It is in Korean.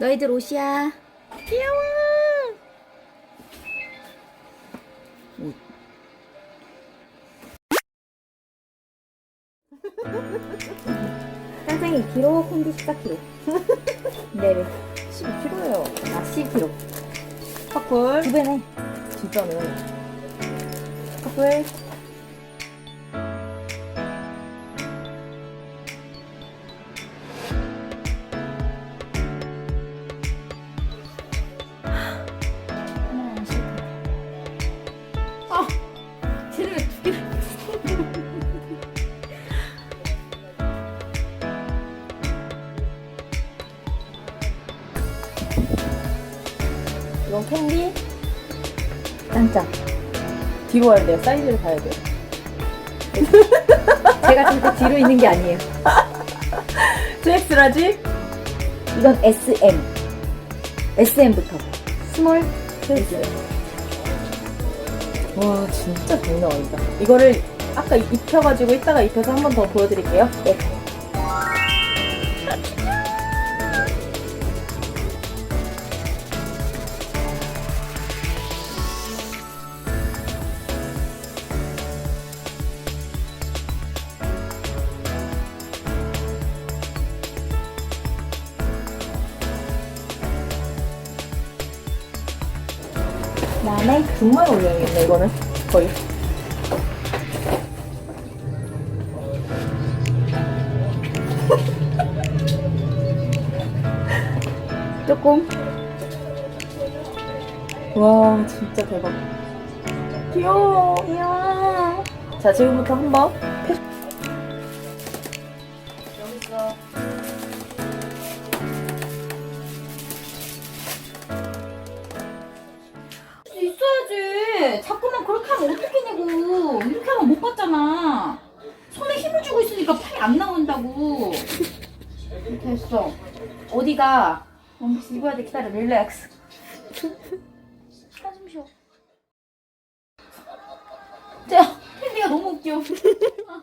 너희들 옷이야. 귀여워. 쌍쌍이 2kg, 콩디 14kg. 네네. 12kg예요. 아, 10kg. 커플. 두 배네. 진짜는. 커플. 이건 캔디. 짱짱. 뒤로 와야 돼요. 사이즈를 봐야 돼요. 제가 진짜 뒤로 있는 게 아니에요. 2X라지? 이건 SM. SM부터. 스몰, 사이즈. 와, 진짜 장난 아니다. 이거를 아까 입혀가지고 이따가 입혀서 한 번 더 보여드릴게요. 네. 그다음에 정말 올려야겠네, 이거는. 거의. 조금 와, 진짜 대박. 귀여워. 귀여워. 자, 지금부터 한번. 자꾸만 그렇게 하면 어떡하냐고. 이렇게 하면 못 봤잖아. 손에 힘을 주고 있으니까 팔이 안 나온다고. 됐어. 어디가? 원피스 입어야 돼. 기다려. 릴렉스. 한숨 쉬어. 자, 캔디가 너무 웃겨. 아,